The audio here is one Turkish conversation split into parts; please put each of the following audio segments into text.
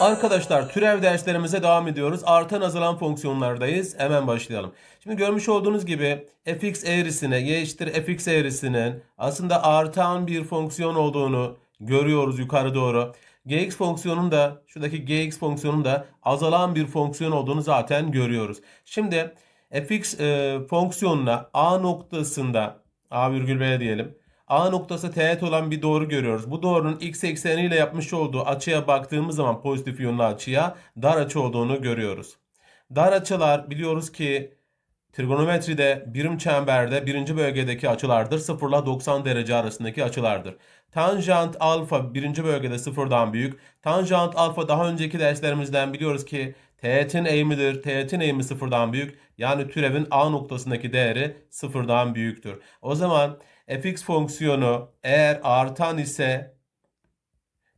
Arkadaşlar türev derslerimize devam ediyoruz. Artan azalan fonksiyonlardayız. Hemen başlayalım. Şimdi görmüş olduğunuz gibi fx eğrisine y eşittir fx eğrisinin aslında artan bir fonksiyon olduğunu görüyoruz yukarı doğru. gx fonksiyonun da şuradaki gx fonksiyonun da azalan bir fonksiyon olduğunu zaten görüyoruz. Şimdi fx e, fonksiyonuna a noktasında a virgül b diyelim. A noktası teğet olan bir doğru görüyoruz. Bu doğrunun x ekseniyle yapmış olduğu açıya baktığımız zaman pozitif yönlü açıya dar açı olduğunu görüyoruz. Dar açılar biliyoruz ki trigonometride birim çemberde birinci bölgedeki açılardır. 0 ile 90 derece arasındaki açılardır. Tanjant alfa birinci bölgede sıfırdan büyük. Tanjant alfa daha önceki derslerimizden biliyoruz ki teğetin eğimidir. Teğetin eğimi sıfırdan büyük. Yani türevin A noktasındaki değeri sıfırdan büyüktür. O zaman fx fonksiyonu eğer artan ise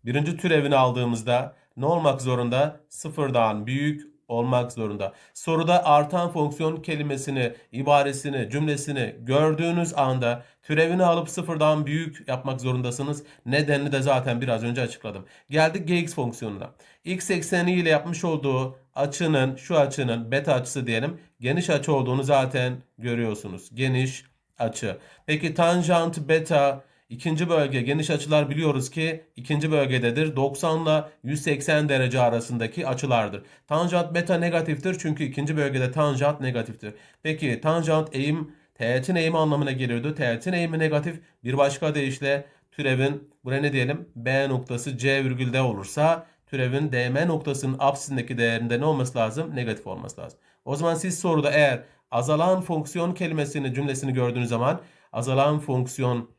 birinci türevini aldığımızda ne olmak zorunda? Sıfırdan büyük olmak zorunda. Soruda artan fonksiyon kelimesini, ibaresini, cümlesini gördüğünüz anda türevini alıp sıfırdan büyük yapmak zorundasınız. Nedenini de zaten biraz önce açıkladım. Geldik gx fonksiyonuna. x ekseni ile yapmış olduğu açının, şu açının beta açısı diyelim, geniş açı olduğunu zaten görüyorsunuz. Geniş açı. Peki tanjant beta ikinci bölge geniş açılar biliyoruz ki ikinci bölgededir. 90 ile 180 derece arasındaki açılardır. Tanjant beta negatiftir çünkü ikinci bölgede tanjant negatiftir. Peki tanjant eğim teğetin eğimi anlamına geliyordu. Teğetin eğimi negatif. Bir başka deyişle türevin buraya ne diyelim? B noktası C virgülde olursa türevin DM noktasının apsisindeki değerinde ne olması lazım? Negatif olması lazım. O zaman siz soruda eğer azalan fonksiyon kelimesini cümlesini gördüğünüz zaman azalan fonksiyon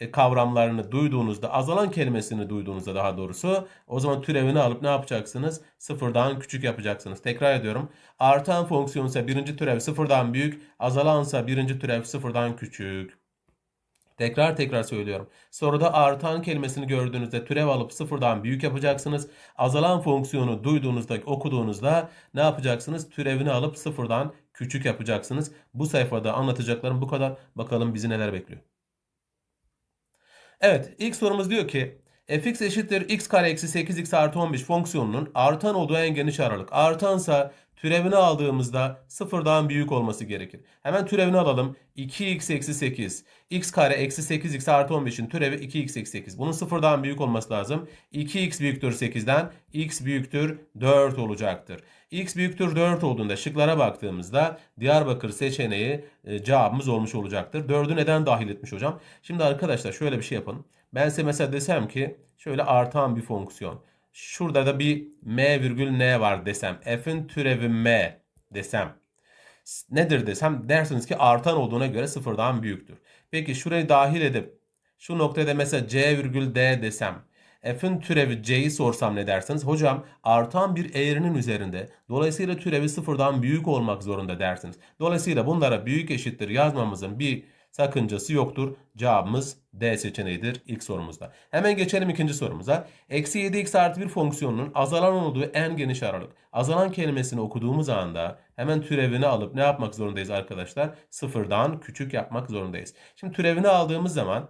e, kavramlarını duyduğunuzda azalan kelimesini duyduğunuzda daha doğrusu o zaman türevini alıp ne yapacaksınız? Sıfırdan küçük yapacaksınız. Tekrar ediyorum. Artan fonksiyon ise birinci türev sıfırdan büyük, azalansa birinci türev sıfırdan küçük. Tekrar tekrar söylüyorum. Soruda artan kelimesini gördüğünüzde türev alıp sıfırdan büyük yapacaksınız. Azalan fonksiyonu duyduğunuzda, okuduğunuzda ne yapacaksınız? Türevini alıp sıfırdan küçük yapacaksınız. Bu sayfada anlatacaklarım bu kadar. Bakalım bizi neler bekliyor. Evet ilk sorumuz diyor ki fx eşittir x kare eksi 8x artı 15 fonksiyonunun artan olduğu en geniş aralık. Artansa türevini aldığımızda sıfırdan büyük olması gerekir. Hemen türevini alalım. 2x eksi 8. x kare eksi 8x artı 15'in türevi 2x eksi 8. Bunun sıfırdan büyük olması lazım. 2x büyüktür 8'den. x büyüktür 4 olacaktır. x büyüktür 4 olduğunda şıklara baktığımızda Diyarbakır seçeneği e, cevabımız olmuş olacaktır. 4'ü neden dahil etmiş hocam? Şimdi arkadaşlar şöyle bir şey yapın. Ben size mesela desem ki şöyle artan bir fonksiyon. Şurada da bir m virgül n var desem. F'in türevi m desem. Nedir desem dersiniz ki artan olduğuna göre sıfırdan büyüktür. Peki şurayı dahil edip şu noktada mesela c virgül d desem. F'in türevi c'yi sorsam ne dersiniz? Hocam artan bir eğrinin üzerinde. Dolayısıyla türevi sıfırdan büyük olmak zorunda dersiniz. Dolayısıyla bunlara büyük eşittir yazmamızın bir sakıncası yoktur. Cevabımız D seçeneğidir ilk sorumuzda. Hemen geçelim ikinci sorumuza. Eksi 7x artı bir fonksiyonunun azalan olduğu en geniş aralık. Azalan kelimesini okuduğumuz anda hemen türevini alıp ne yapmak zorundayız arkadaşlar? Sıfırdan küçük yapmak zorundayız. Şimdi türevini aldığımız zaman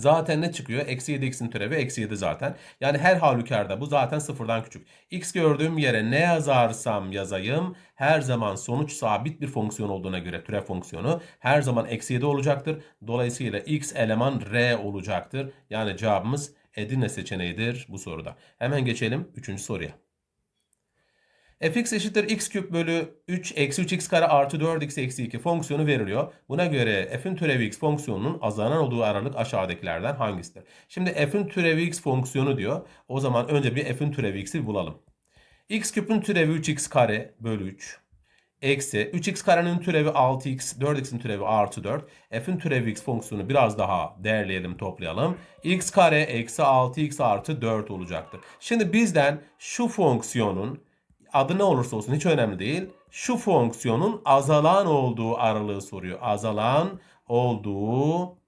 Zaten ne çıkıyor? Eksi 7x'in türevi eksi 7 zaten. Yani her halükarda bu zaten sıfırdan küçük. x gördüğüm yere ne yazarsam yazayım her zaman sonuç sabit bir fonksiyon olduğuna göre türev fonksiyonu her zaman eksi 7 olacaktır. Dolayısıyla x eleman r olacaktır. Yani cevabımız Edirne seçeneğidir bu soruda. Hemen geçelim 3. soruya fx eşittir x küp bölü 3 eksi 3x kare artı 4x eksi 2 fonksiyonu veriliyor. Buna göre f'in türevi x fonksiyonunun azalan olduğu aralık aşağıdakilerden hangisidir? Şimdi f'in türevi x fonksiyonu diyor. O zaman önce bir f'in türevi x'i bulalım. x küpün türevi 3x kare bölü 3 eksi 3x karenin türevi 6x, 4x'in türevi artı 4. F'in türevi x fonksiyonu biraz daha değerleyelim, toplayalım. x kare eksi 6x artı 4 olacaktır. Şimdi bizden şu fonksiyonun adı ne olursa olsun hiç önemli değil. Şu fonksiyonun azalan olduğu aralığı soruyor. Azalan olduğu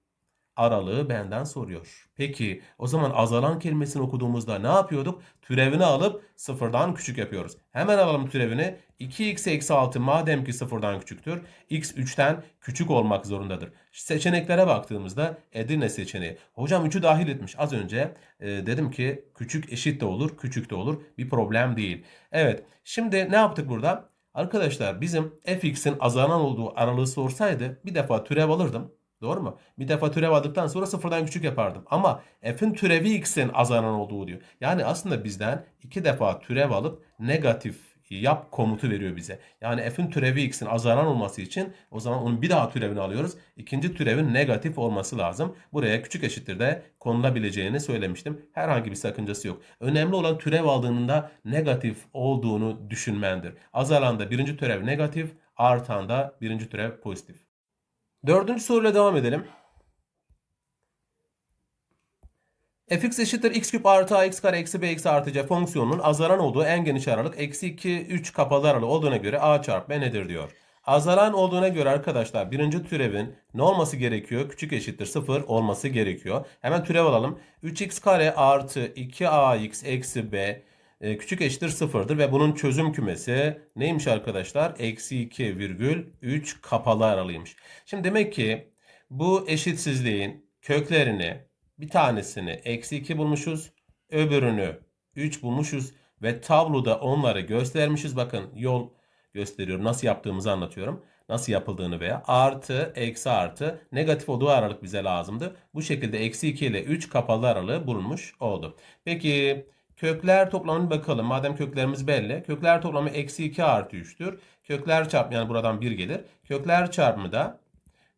aralığı benden soruyor. Peki o zaman azalan kelimesini okuduğumuzda ne yapıyorduk? Türevini alıp sıfırdan küçük yapıyoruz. Hemen alalım türevini. 2x eksi 6 madem ki sıfırdan küçüktür. x 3'ten küçük olmak zorundadır. Seçeneklere baktığımızda Edirne seçeneği. Hocam 3'ü dahil etmiş. Az önce e, dedim ki küçük eşit de olur, küçük de olur. Bir problem değil. Evet. Şimdi ne yaptık burada? Arkadaşlar bizim fx'in azalan olduğu aralığı sorsaydı bir defa türev alırdım. Doğru mu? Bir defa türev aldıktan sonra sıfırdan küçük yapardım. Ama f'in türevi x'in azalan olduğu diyor. Yani aslında bizden iki defa türev alıp negatif yap komutu veriyor bize. Yani f'in türevi x'in azalan olması için o zaman onun bir daha türevini alıyoruz. İkinci türevin negatif olması lazım. Buraya küçük eşittir de konulabileceğini söylemiştim. Herhangi bir sakıncası yok. Önemli olan türev aldığında negatif olduğunu düşünmendir. Azalanda birinci türev negatif, artanda birinci türev pozitif. Dördüncü soruyla devam edelim. fx eşittir x küp artı ax kare eksi bx artı c fonksiyonunun azalan olduğu en geniş aralık eksi 2 3 kapalı aralığı olduğuna göre a çarpı b nedir diyor. Azalan olduğuna göre arkadaşlar birinci türevin ne olması gerekiyor? Küçük eşittir 0 olması gerekiyor. Hemen türev alalım. 3x kare artı 2ax eksi b e, küçük eşittir 0'dır ve bunun çözüm kümesi neymiş arkadaşlar? Eksi 2 virgül 3 kapalı aralıymış. Şimdi demek ki bu eşitsizliğin köklerini bir tanesini eksi 2 bulmuşuz. Öbürünü 3 bulmuşuz. Ve tabloda onları göstermişiz. Bakın yol gösteriyorum. Nasıl yaptığımızı anlatıyorum. Nasıl yapıldığını veya artı, eksi artı negatif olduğu aralık bize lazımdı. Bu şekilde eksi 2 ile 3 kapalı aralığı bulunmuş oldu. Peki kökler toplamına bakalım. Madem köklerimiz belli. Kökler toplamı eksi 2 artı 3'tür. Kökler çarpımı yani buradan 1 gelir. Kökler çarpımı da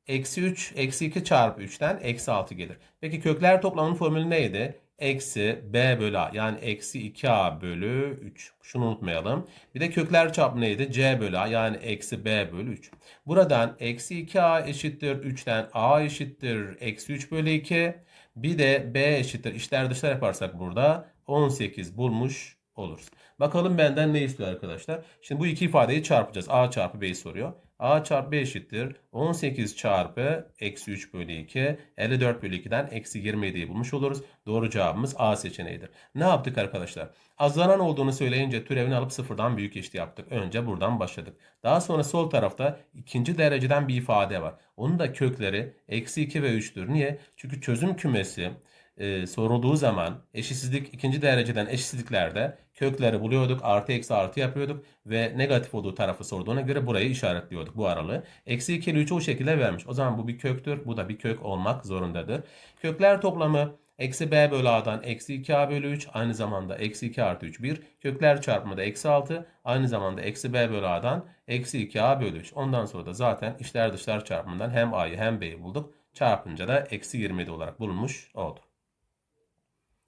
Eksi 3, eksi 2 çarpı 3'ten eksi 6 gelir. Peki kökler toplamının formülü neydi? Eksi b bölü a yani eksi 2a bölü 3. Şunu unutmayalım. Bir de kökler çarpımı neydi? c bölü a yani eksi b bölü 3. Buradan eksi 2a eşittir 3'ten a eşittir eksi 3 bölü 2. Bir de b eşittir işler dışlar yaparsak burada 18 bulmuş oluruz. Bakalım benden ne istiyor arkadaşlar? Şimdi bu iki ifadeyi çarpacağız. A çarpı B'yi soruyor. A çarpı B eşittir. 18 çarpı eksi 3 bölü 2. 54 bölü 2'den eksi 27'yi bulmuş oluruz. Doğru cevabımız A seçeneğidir. Ne yaptık arkadaşlar? Azalan olduğunu söyleyince türevini alıp sıfırdan büyük eşit yaptık. Önce buradan başladık. Daha sonra sol tarafta ikinci dereceden bir ifade var. Onun da kökleri eksi 2 ve 3'tür. Niye? Çünkü çözüm kümesi e, sorulduğu zaman eşitsizlik ikinci dereceden eşitsizliklerde kökleri buluyorduk. Artı eksi artı yapıyorduk ve negatif olduğu tarafı sorduğuna göre burayı işaretliyorduk bu aralığı. Eksi 2 ile 3'ü o şekilde vermiş. O zaman bu bir köktür. Bu da bir kök olmak zorundadır. Kökler toplamı Eksi b bölü a'dan eksi 2a bölü 3 aynı zamanda eksi 2 artı 3 1. Kökler çarpımı da eksi 6 aynı zamanda eksi b bölü a'dan eksi 2a bölü 3. Ondan sonra da zaten içler dışlar çarpımından hem a'yı hem b'yi bulduk. Çarpınca da eksi 27 olarak bulunmuş oldu.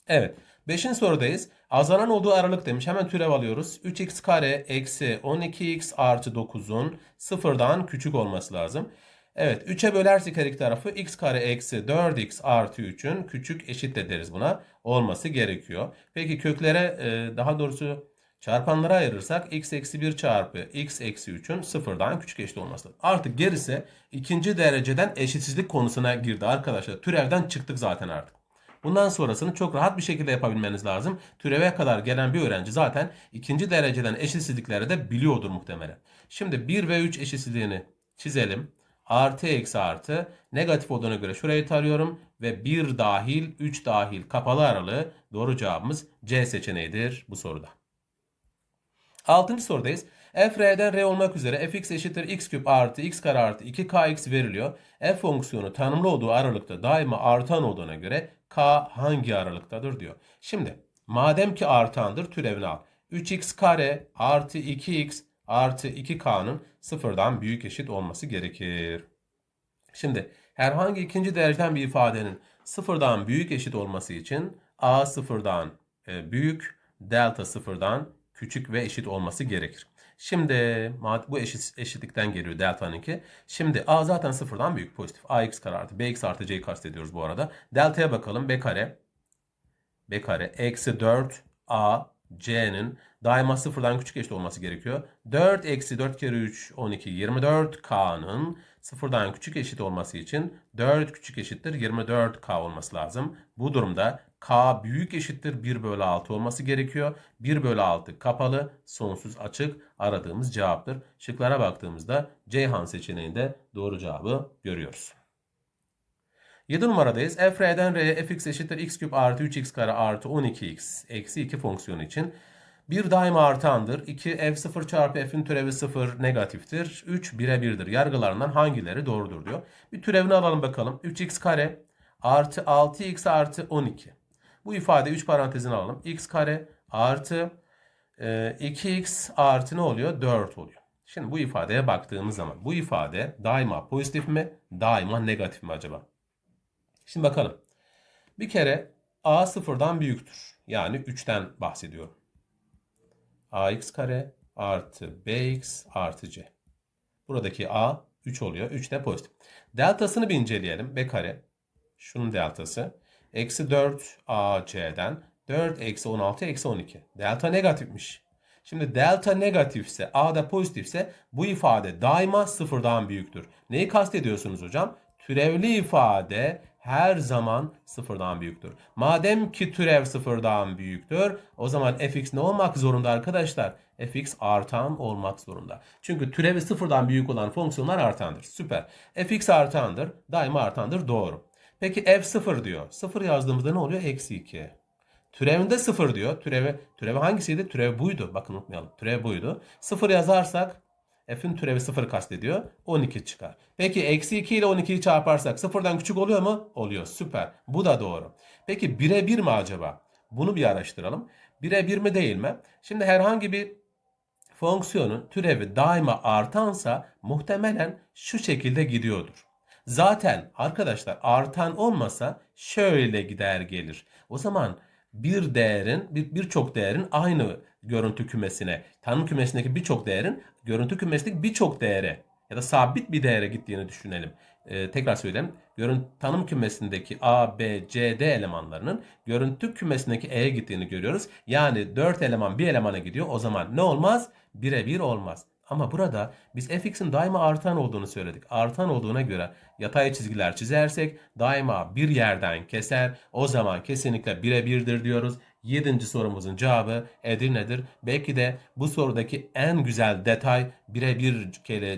Evet. Beşinci sorudayız. Azalan olduğu aralık demiş. Hemen türev alıyoruz. 3x kare eksi 12x artı 9'un sıfırdan küçük olması lazım. Evet 3'e bölersek her iki tarafı x kare eksi 4x artı 3'ün küçük eşit de deriz buna. Olması gerekiyor. Peki köklere e, daha doğrusu çarpanlara ayırırsak x eksi 1 çarpı x eksi 3'ün sıfırdan küçük eşit olması lazım. Artık gerisi ikinci dereceden eşitsizlik konusuna girdi arkadaşlar. Türevden çıktık zaten artık. Bundan sonrasını çok rahat bir şekilde yapabilmeniz lazım. Türeve kadar gelen bir öğrenci zaten ikinci dereceden eşitsizlikleri de biliyordur muhtemelen. Şimdi 1 ve 3 eşitsizliğini çizelim. Artı eksi artı negatif olduğuna göre şurayı tarıyorum ve 1 dahil 3 dahil kapalı aralığı doğru cevabımız C seçeneğidir bu soruda. Altıncı sorudayız. F r'den r olmak üzere fx eşittir x küp artı x kare artı 2kx veriliyor. f fonksiyonu tanımlı olduğu aralıkta daima artan olduğuna göre k hangi aralıktadır diyor. Şimdi madem ki artandır türevini al. 3x kare artı 2x artı 2k'nın sıfırdan büyük eşit olması gerekir. Şimdi herhangi ikinci dereceden bir ifadenin sıfırdan büyük eşit olması için a sıfırdan e, büyük, delta sıfırdan küçük ve eşit olması gerekir. Şimdi bu eşit, eşitlikten geliyor delta'nınki. Şimdi a zaten sıfırdan büyük pozitif. ax kare artı bx artı c'yi kastediyoruz bu arada. Delta'ya bakalım. b kare b kare eksi 4 a c'nin daima sıfırdan küçük eşit olması gerekiyor. 4 eksi 4 kere 3 12 24 k'nın sıfırdan küçük eşit olması için 4 küçük eşittir 24k olması lazım. Bu durumda k büyük eşittir 1 bölü 6 olması gerekiyor. 1 bölü 6 kapalı, sonsuz açık aradığımız cevaptır. Şıklara baktığımızda Ceyhan seçeneğinde doğru cevabı görüyoruz. 7 numaradayız. f r'den r'ye fx eşittir x küp artı 3x kare artı 12x eksi 2 fonksiyonu için bir daima artandır. 2 f0 çarpı f'in türevi 0 negatiftir. 3 1'e 1'dir. Yargılarından hangileri doğrudur diyor. Bir türevini alalım bakalım. 3x kare artı 6x artı 12. Bu ifade 3 parantezine alalım. x kare artı e, 2x artı ne oluyor? 4 oluyor. Şimdi bu ifadeye baktığımız zaman bu ifade daima pozitif mi? Daima negatif mi acaba? Şimdi bakalım. Bir kere a sıfırdan büyüktür. Yani 3'ten bahsediyorum. ax kare artı bx artı c. Buradaki a 3 oluyor. 3 de pozitif. Deltasını bir inceleyelim. b kare. Şunun deltası. Eksi 4 ac'den 4 eksi 16 eksi 12. Delta negatifmiş. Şimdi delta negatifse a da pozitifse bu ifade daima sıfırdan büyüktür. Neyi kastediyorsunuz hocam? Türevli ifade her zaman sıfırdan büyüktür. Madem ki türev sıfırdan büyüktür o zaman fx ne olmak zorunda arkadaşlar? fx artan olmak zorunda. Çünkü türevi sıfırdan büyük olan fonksiyonlar artandır. Süper. fx artandır. Daima artandır. Doğru. Peki f sıfır diyor. Sıfır yazdığımızda ne oluyor? Eksi 2. Türevinde sıfır diyor. Türevi, türevi hangisiydi? Türev buydu. Bakın unutmayalım. Türev buydu. Sıfır yazarsak f'in türevi sıfır kastediyor. 12 çıkar. Peki eksi 2 ile 12'yi çarparsak sıfırdan küçük oluyor mu? Oluyor. Süper. Bu da doğru. Peki 1'e 1 mi acaba? Bunu bir araştıralım. 1'e 1 mi değil mi? Şimdi herhangi bir fonksiyonun türevi daima artansa muhtemelen şu şekilde gidiyordur. Zaten arkadaşlar artan olmasa şöyle gider gelir. O zaman bir değerin bir birçok değerin aynı görüntü kümesine, tanım kümesindeki birçok değerin görüntü kümesindeki birçok değere ya da sabit bir değere gittiğini düşünelim. Ee, tekrar söyleyeyim. Görüntü tanım kümesindeki A, B, C, D elemanlarının görüntü kümesindeki E'ye gittiğini görüyoruz. Yani 4 eleman bir elemana gidiyor. O zaman ne olmaz? Birebir olmaz. Ama burada biz fx'in daima artan olduğunu söyledik. Artan olduğuna göre yatay çizgiler çizersek daima bir yerden keser. O zaman kesinlikle birebirdir diyoruz. Yedinci sorumuzun cevabı Edirne'dir. Belki de bu sorudaki en güzel detay birebir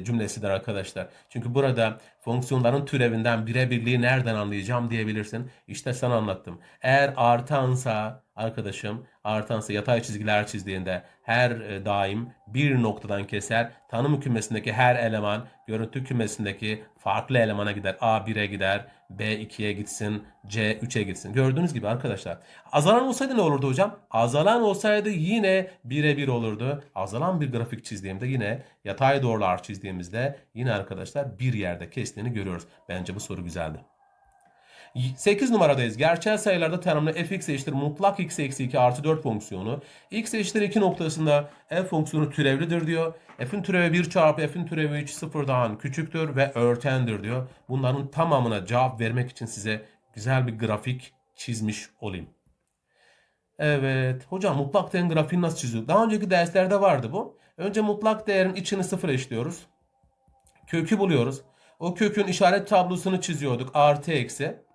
cümlesidir arkadaşlar. Çünkü burada fonksiyonların türevinden birebirliği nereden anlayacağım diyebilirsin. İşte sana anlattım. Eğer artansa arkadaşım artansa yatay çizgiler çizdiğinde her e, daim bir noktadan keser. Tanım kümesindeki her eleman görüntü kümesindeki farklı elemana gider. A 1'e gider, B 2'ye gitsin, C 3'e gitsin. Gördüğünüz gibi arkadaşlar. Azalan olsaydı ne olurdu hocam? Azalan olsaydı yine birebir olurdu. Azalan bir grafik çizdiğimde yine yatay doğrular çizdiğimizde yine arkadaşlar bir yerde kestiğini görüyoruz. Bence bu soru güzeldi. 8 numaradayız. Gerçel sayılarda tanımlı fx eşittir mutlak x eksi 2 artı 4 fonksiyonu. x eşittir 2 noktasında f fonksiyonu türevlidir diyor. f'in türevi 1 çarpı f'in türevi 3 sıfırdan küçüktür ve örtendir diyor. Bunların tamamına cevap vermek için size güzel bir grafik çizmiş olayım. Evet. Hocam mutlak değerin grafiğini nasıl çiziyor? Daha önceki derslerde vardı bu. Önce mutlak değerin içini sıfır eşliyoruz. Kökü buluyoruz. O kökün işaret tablosunu çiziyorduk. Artı eksi.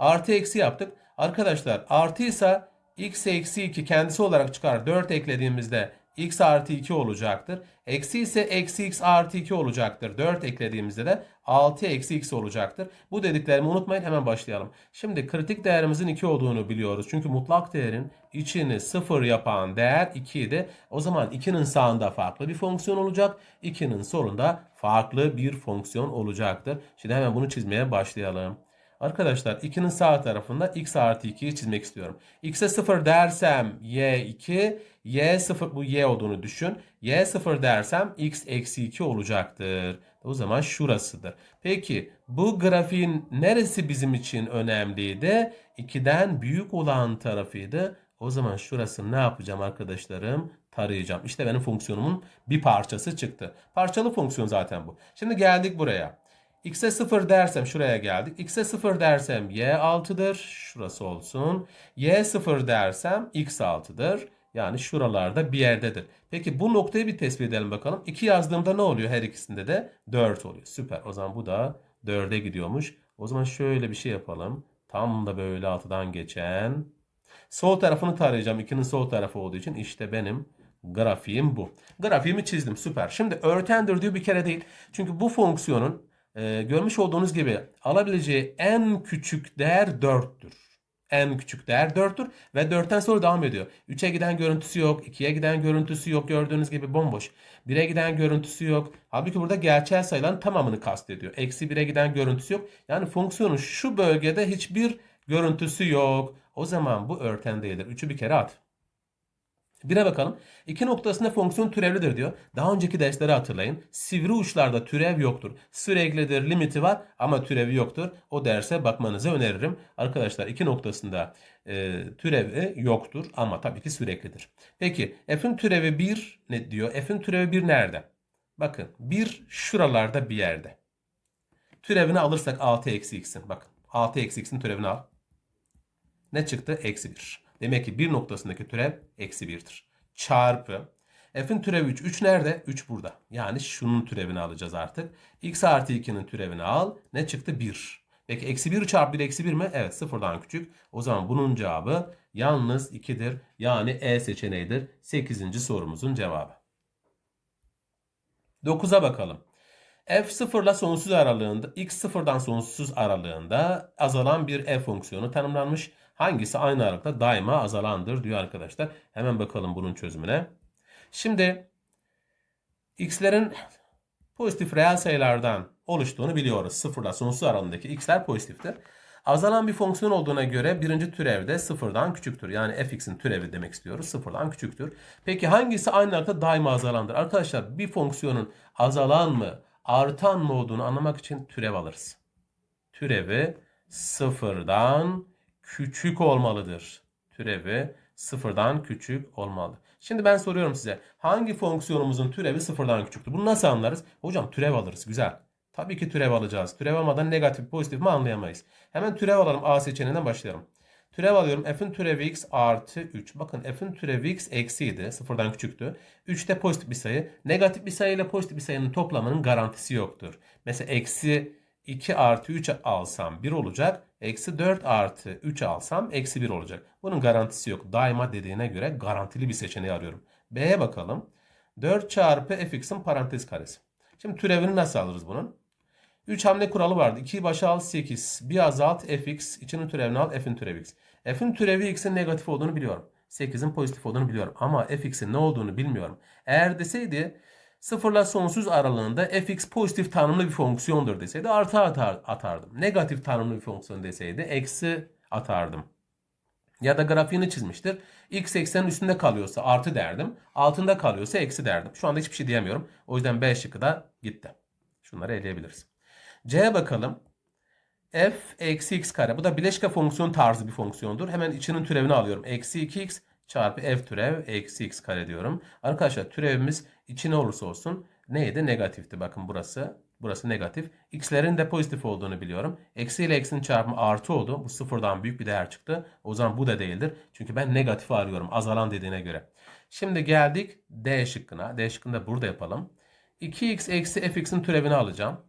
Artı eksi yaptık. Arkadaşlar artıysa x eksi 2 kendisi olarak çıkar. 4 eklediğimizde x artı 2 olacaktır. Eksi ise eksi x artı 2 olacaktır. 4 eklediğimizde de 6 eksi x olacaktır. Bu dediklerimi unutmayın hemen başlayalım. Şimdi kritik değerimizin 2 olduğunu biliyoruz. Çünkü mutlak değerin içini 0 yapan değer 2 idi. O zaman 2'nin sağında farklı bir fonksiyon olacak. 2'nin solunda farklı bir fonksiyon olacaktır. Şimdi hemen bunu çizmeye başlayalım. Arkadaşlar 2'nin sağ tarafında x artı 2'yi çizmek istiyorum. x'e 0 dersem y 2, y 0 bu y olduğunu düşün. y 0 dersem x eksi 2 olacaktır. O zaman şurasıdır. Peki bu grafiğin neresi bizim için önemliydi? 2'den büyük olan tarafıydı. O zaman şurası ne yapacağım arkadaşlarım? Tarayacağım. İşte benim fonksiyonumun bir parçası çıktı. Parçalı fonksiyon zaten bu. Şimdi geldik buraya. X'e 0 dersem şuraya geldik. X'e 0 dersem Y 6'dır. Şurası olsun. Y 0 dersem X 6'dır. Yani şuralarda bir yerdedir. Peki bu noktayı bir tespit edelim bakalım. 2 yazdığımda ne oluyor? Her ikisinde de 4 oluyor. Süper. O zaman bu da 4'e gidiyormuş. O zaman şöyle bir şey yapalım. Tam da böyle altıdan geçen. Sol tarafını tarayacağım. 2'nin sol tarafı olduğu için işte benim grafiğim bu. Grafiğimi çizdim. Süper. Şimdi örtendir diyor bir kere değil. Çünkü bu fonksiyonun e, görmüş olduğunuz gibi alabileceği en küçük değer 4'tür. En küçük değer 4'tür ve 4'ten sonra devam ediyor. 3'e giden görüntüsü yok. 2'ye giden görüntüsü yok. Gördüğünüz gibi bomboş. 1'e giden görüntüsü yok. Halbuki burada gerçel sayıların tamamını kastediyor. Eksi 1'e giden görüntüsü yok. Yani fonksiyonun şu bölgede hiçbir görüntüsü yok. O zaman bu örten değildir. 3'ü bir kere at. Bire bakalım. İki noktasında fonksiyon türevlidir diyor. Daha önceki dersleri hatırlayın. Sivri uçlarda türev yoktur. Süreklidir, limiti var ama türevi yoktur. O derse bakmanızı öneririm. Arkadaşlar iki noktasında e, türevi yoktur ama tabii ki süreklidir. Peki f'in türevi 1 ne diyor? F'in türevi 1 nerede? Bakın 1 şuralarda bir yerde. Türevini alırsak 6 eksi x'in. Bakın 6 eksi x'in türevini al. Ne çıktı? Eksi 1. Demek ki bir noktasındaki türev eksi 1'dir. Çarpı. F'in türevi 3. 3 nerede? 3 burada. Yani şunun türevini alacağız artık. X artı 2'nin türevini al. Ne çıktı? 1. Peki eksi 1 çarpı 1 eksi 1 mi? Evet sıfırdan küçük. O zaman bunun cevabı yalnız 2'dir. Yani E seçeneğidir. 8. sorumuzun cevabı. 9'a bakalım. F 0 ile sonsuz aralığında x sıfırdan sonsuz aralığında azalan bir f fonksiyonu tanımlanmış. Hangisi aynı aralıkta daima azalandır diyor arkadaşlar. Hemen bakalım bunun çözümüne. Şimdi x'lerin pozitif reel sayılardan oluştuğunu biliyoruz. 0 ile sonsuz aralığındaki x'ler pozitiftir. Azalan bir fonksiyon olduğuna göre birinci türev de sıfırdan küçüktür. Yani fx'in türevi demek istiyoruz. Sıfırdan küçüktür. Peki hangisi aynı aralıkta daima azalandır? Arkadaşlar bir fonksiyonun azalan mı artan mı olduğunu anlamak için türev alırız. Türevi sıfırdan küçük olmalıdır. Türevi sıfırdan küçük olmalı. Şimdi ben soruyorum size. Hangi fonksiyonumuzun türevi sıfırdan küçüktür? Bunu nasıl anlarız? Hocam türev alırız. Güzel. Tabii ki türev alacağız. Türev almadan negatif pozitif mi anlayamayız. Hemen türev alalım. A seçeneğinden başlayalım. Türev alıyorum. F'in türevi x artı 3. Bakın f'in türevi x eksiydi. Sıfırdan küçüktü. 3 de pozitif bir sayı. Negatif bir sayı ile pozitif bir sayının toplamının garantisi yoktur. Mesela eksi 2 artı 3 alsam 1 olacak. Eksi 4 artı 3 alsam eksi 1 olacak. Bunun garantisi yok. Daima dediğine göre garantili bir seçeneği arıyorum. B'ye bakalım. 4 çarpı fx'in parantez karesi. Şimdi türevini nasıl alırız bunun? 3 hamle kuralı vardı. 2'yi başa al 8. Bir azalt fx. içinin türevini al f'in türevi x. F'in türevi x'in negatif olduğunu biliyorum. 8'in pozitif olduğunu biliyorum. Ama fx'in ne olduğunu bilmiyorum. Eğer deseydi 0 ile sonsuz aralığında fx pozitif tanımlı bir fonksiyondur deseydi artı atar, atardım. Negatif tanımlı bir fonksiyon deseydi eksi atardım. Ya da grafiğini çizmiştir. X eksenin üstünde kalıyorsa artı derdim. Altında kalıyorsa eksi derdim. Şu anda hiçbir şey diyemiyorum. O yüzden B şıkkı da gitti. Şunları eleyebiliriz. C'ye bakalım. f eksi x kare. Bu da bileşke fonksiyon tarzı bir fonksiyondur. Hemen içinin türevini alıyorum. Eksi 2x çarpı f türev eksi x kare diyorum. Arkadaşlar türevimiz içi ne olursa olsun neydi? Negatifti. Bakın burası. Burası negatif. X'lerin de pozitif olduğunu biliyorum. Eksi ile eksinin çarpımı artı oldu. Bu sıfırdan büyük bir değer çıktı. O zaman bu da değildir. Çünkü ben negatifi arıyorum. Azalan dediğine göre. Şimdi geldik D şıkkına. D şıkkını da burada yapalım. 2x eksi fx'in türevini alacağım.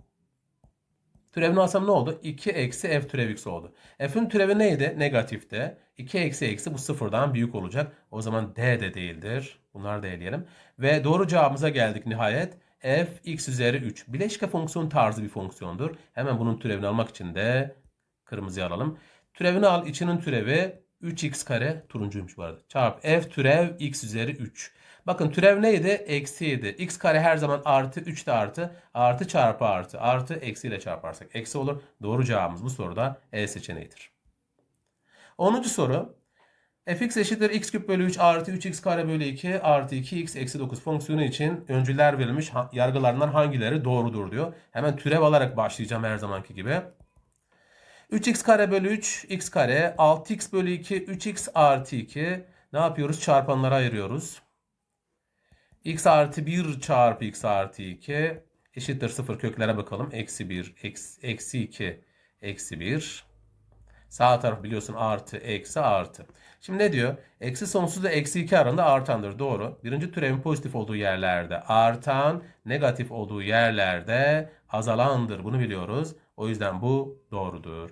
Türevini alsam ne oldu? 2 eksi f türev x oldu. F'in türevi neydi? Negatifte. 2 eksi eksi bu sıfırdan büyük olacak. O zaman D de değildir. Bunları da eleyelim. Ve doğru cevabımıza geldik nihayet. F x üzeri 3. Bileşke fonksiyon tarzı bir fonksiyondur. Hemen bunun türevini almak için de kırmızıya alalım. Türevini al. içinin türevi 3x kare turuncuymuş bu arada. Çarp f türev x üzeri 3. Bakın türev neydi? Eksiydi. x kare her zaman artı 3 de artı. Artı çarpı artı. Artı eksiyle çarparsak eksi olur. Doğru cevabımız bu soruda E seçeneğidir. 10. soru. Fx eşittir x küp bölü 3 artı 3x kare bölü 2 artı 2x eksi 9 fonksiyonu için öncüler verilmiş yargılarından hangileri doğrudur diyor. Hemen türev alarak başlayacağım her zamanki gibi. 3x kare bölü 3 x kare 6x bölü 2 3x artı 2 ne yapıyoruz? Çarpanlara ayırıyoruz x artı 1 çarpı x artı 2 eşittir 0 köklere bakalım. Eksi 1, eksi, eksi 2, eksi 1. Sağ taraf biliyorsun artı, eksi, artı. Şimdi ne diyor? Eksi sonsuzla eksi 2 arasında artandır. Doğru. Birinci türevin pozitif olduğu yerlerde artan, negatif olduğu yerlerde azalandır. Bunu biliyoruz. O yüzden bu doğrudur.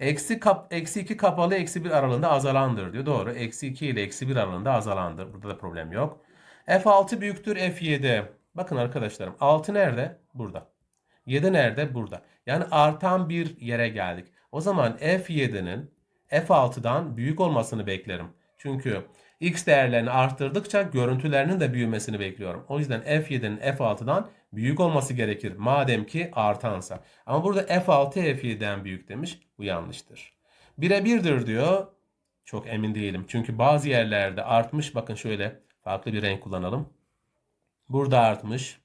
Eksi, kap, eksi 2 kapalı eksi 1 aralığında azalandır diyor. Doğru. Eksi 2 ile eksi 1 aralığında azalandır. Burada da problem yok. F6 büyüktür F7. Bakın arkadaşlarım 6 nerede? Burada. 7 nerede? Burada. Yani artan bir yere geldik. O zaman F7'nin F6'dan büyük olmasını beklerim. Çünkü x değerlerini arttırdıkça görüntülerinin de büyümesini bekliyorum. O yüzden F7'nin F6'dan büyük olması gerekir. Madem ki artansa. Ama burada F6 F7'den büyük demiş. Bu yanlıştır. Birebirdir diyor. Çok emin değilim. Çünkü bazı yerlerde artmış. Bakın şöyle farklı bir renk kullanalım. Burada artmış.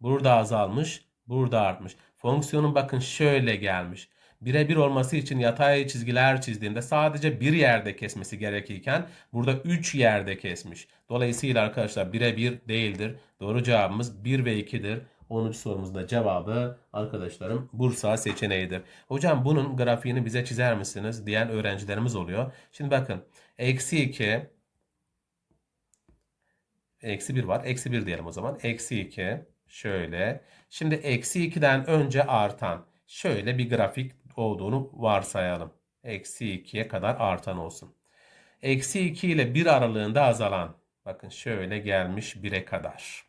Burada azalmış. Burada artmış. Fonksiyonun bakın şöyle gelmiş. Birebir olması için yatay çizgiler çizdiğinde sadece bir yerde kesmesi gerekirken burada 3 yerde kesmiş. Dolayısıyla arkadaşlar birebir değildir. Doğru cevabımız 1 ve 2'dir. 10. sorumuzun da cevabı arkadaşlarım Bursa seçeneğidir. Hocam bunun grafiğini bize çizer misiniz diyen öğrencilerimiz oluyor. Şimdi bakın eksi 2 eksi 1 var. Eksi 1 diyelim o zaman. Eksi 2 şöyle. Şimdi eksi 2'den önce artan şöyle bir grafik olduğunu varsayalım. Eksi 2'ye kadar artan olsun. Eksi 2 ile 1 aralığında azalan. Bakın şöyle gelmiş 1'e kadar.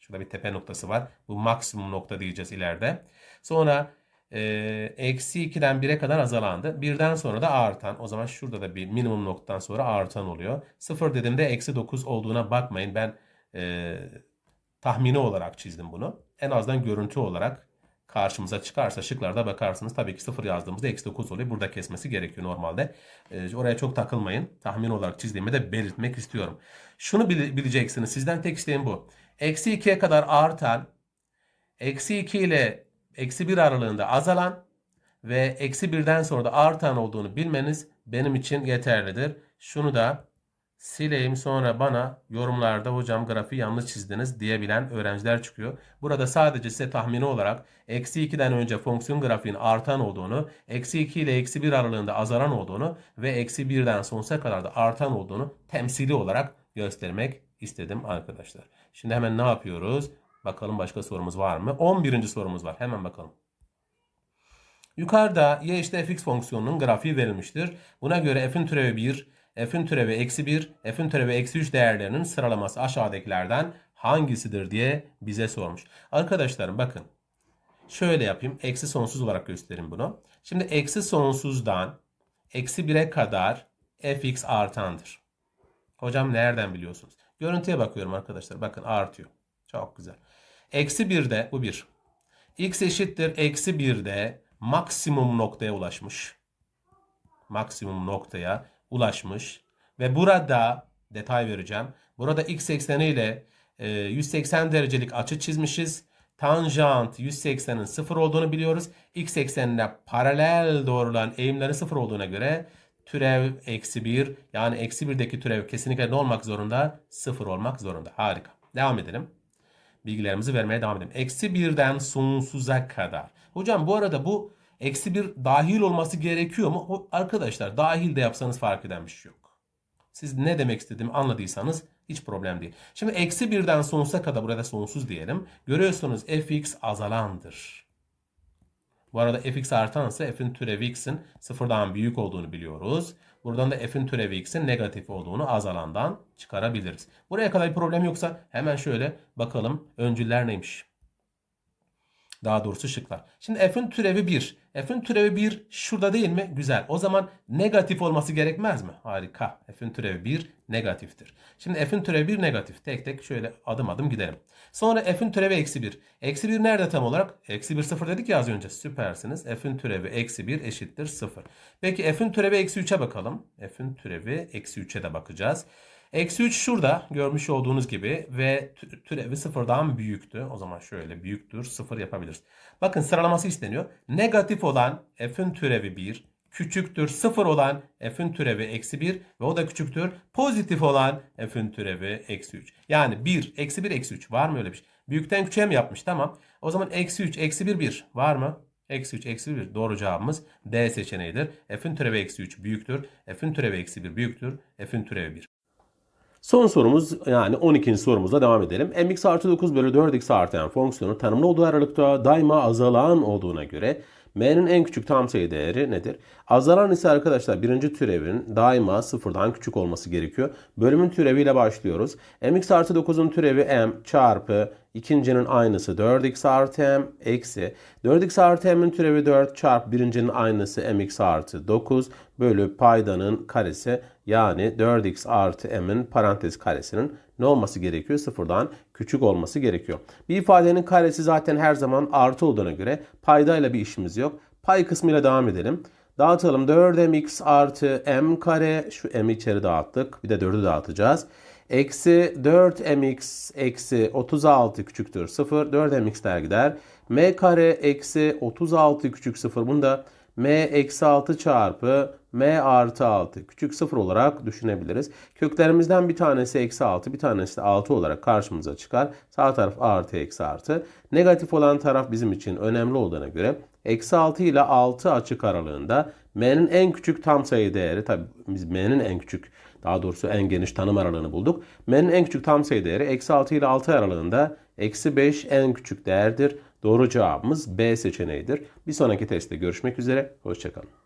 Şurada bir tepe noktası var. Bu maksimum nokta diyeceğiz ileride. Sonra e, eksi 2'den 1'e kadar azalandı. Birden sonra da artan. O zaman şurada da bir minimum noktadan sonra artan oluyor. 0 dediğimde eksi 9 olduğuna bakmayın. Ben e, tahmini olarak çizdim bunu. En azından görüntü olarak karşımıza çıkarsa şıklarda bakarsınız. Tabii ki 0 yazdığımızda eksi 9 oluyor. Burada kesmesi gerekiyor normalde. E, oraya çok takılmayın. Tahmin olarak çizdiğimi de belirtmek istiyorum. Şunu bileceksiniz. Sizden tek isteğim bu. Eksi 2'ye kadar artan, eksi 2 ile eksi 1 aralığında azalan ve eksi 1'den sonra da artan olduğunu bilmeniz benim için yeterlidir. Şunu da sileyim sonra bana yorumlarda hocam grafiği yanlış çizdiniz diyebilen öğrenciler çıkıyor. Burada sadece size tahmini olarak eksi 2'den önce fonksiyon grafiğin artan olduğunu, eksi 2 ile eksi 1 aralığında azalan olduğunu ve eksi 1'den sonsuza kadar da artan olduğunu temsili olarak göstermek istedim arkadaşlar. Şimdi hemen ne yapıyoruz? Bakalım başka sorumuz var mı? 11. sorumuz var. Hemen bakalım. Yukarıda y eşit fx fonksiyonunun grafiği verilmiştir. Buna göre f'in türevi 1, f'in türevi eksi 1, f'in türevi eksi 3 değerlerinin sıralaması aşağıdakilerden hangisidir diye bize sormuş. Arkadaşlarım bakın. Şöyle yapayım. Eksi sonsuz olarak göstereyim bunu. Şimdi eksi sonsuzdan eksi 1'e kadar fx artandır. Hocam nereden biliyorsunuz? Görüntüye bakıyorum arkadaşlar. Bakın artıyor. Çok güzel. Eksi 1'de bu 1. X eşittir eksi 1'de maksimum noktaya ulaşmış. Maksimum noktaya ulaşmış. Ve burada detay vereceğim. Burada x ekseni ile 180 derecelik açı çizmişiz. Tanjant 180'in 0 olduğunu biliyoruz. X eksenine paralel doğrulan eğimlerin 0 olduğuna göre türev eksi 1 yani eksi 1'deki türev kesinlikle ne olmak zorunda? 0 olmak zorunda. Harika. Devam edelim. Bilgilerimizi vermeye devam edelim. Eksi 1'den sonsuza kadar. Hocam bu arada bu eksi 1 dahil olması gerekiyor mu? Arkadaşlar dahil de yapsanız fark eden bir şey yok. Siz ne demek istediğimi anladıysanız hiç problem değil. Şimdi eksi 1'den sonsuza kadar burada sonsuz diyelim. Görüyorsunuz fx azalandır. Bu arada fx artansa f'in türevi x'in sıfırdan büyük olduğunu biliyoruz. Buradan da f'in türevi x'in negatif olduğunu azalandan çıkarabiliriz. Buraya kadar bir problem yoksa hemen şöyle bakalım öncüller neymiş. Daha doğrusu şıklar. Şimdi f'in türevi 1. F'in türevi 1 şurada değil mi? Güzel. O zaman negatif olması gerekmez mi? Harika. F'in türevi 1 negatiftir. Şimdi f'in türevi 1 negatif. Tek tek şöyle adım adım gidelim. Sonra f'in türevi eksi 1. Eksi 1 nerede tam olarak? Eksi 1 0 dedik ya az önce. Süpersiniz. F'in türevi eksi 1 eşittir 0. Peki f'in türevi eksi 3'e bakalım. F'in türevi eksi 3'e de bakacağız. Eksi 3 şurada görmüş olduğunuz gibi ve türevi sıfırdan büyüktü. O zaman şöyle büyüktür sıfır yapabiliriz. Bakın sıralaması isteniyor. Negatif olan f'in türevi 1, küçüktür sıfır olan f'in türevi eksi 1 ve o da küçüktür. Pozitif olan f'in türevi eksi 3. Yani 1, eksi 1, eksi 3 var mı öyle bir şey? Büyükten küçüğe mi yapmış? Tamam. O zaman eksi 3, eksi 1, 1 var mı? Eksi 3 eksi 1 doğru cevabımız D seçeneğidir. F'in türevi eksi 3 büyüktür. F'in türevi eksi 1 büyüktür. F'in türevi 1. Son sorumuz yani 12. sorumuza devam edelim. mx artı 9 bölü 4x artı n fonksiyonu tanımlı olduğu aralıkta daima azalan olduğuna göre m'nin en küçük tam sayı değeri nedir? Azalan ise arkadaşlar birinci türevin daima sıfırdan küçük olması gerekiyor. Bölümün türeviyle başlıyoruz. mx artı 9'un türevi m çarpı ikincinin aynısı 4x artı m eksi 4x artı m'in türevi 4 çarpı birincinin aynısı mx artı 9 bölü paydanın karesi yani 4x artı m'in parantez karesinin ne olması gerekiyor? Sıfırdan küçük olması gerekiyor. Bir ifadenin karesi zaten her zaman artı olduğuna göre paydayla bir işimiz yok. Pay kısmıyla devam edelim. Dağıtalım 4mx artı m kare şu m'i içeri dağıttık. Bir de 4'ü dağıtacağız. Eksi 4mx eksi 36 küçüktür 0. 4mx'ler gider. m kare eksi 36 küçük 0. Bunu da m eksi 6 çarpı m artı 6 küçük 0 olarak düşünebiliriz. Köklerimizden bir tanesi eksi 6 bir tanesi de 6 olarak karşımıza çıkar. Sağ taraf artı eksi artı. Negatif olan taraf bizim için önemli olduğuna göre eksi 6 ile 6 açık aralığında m'nin en küçük tam sayı değeri tabi biz m'nin en küçük daha doğrusu en geniş tanım aralığını bulduk. M'nin en küçük tam sayı değeri eksi 6 ile 6 aralığında eksi 5 en küçük değerdir. Doğru cevabımız B seçeneğidir. Bir sonraki testte görüşmek üzere. Hoşçakalın.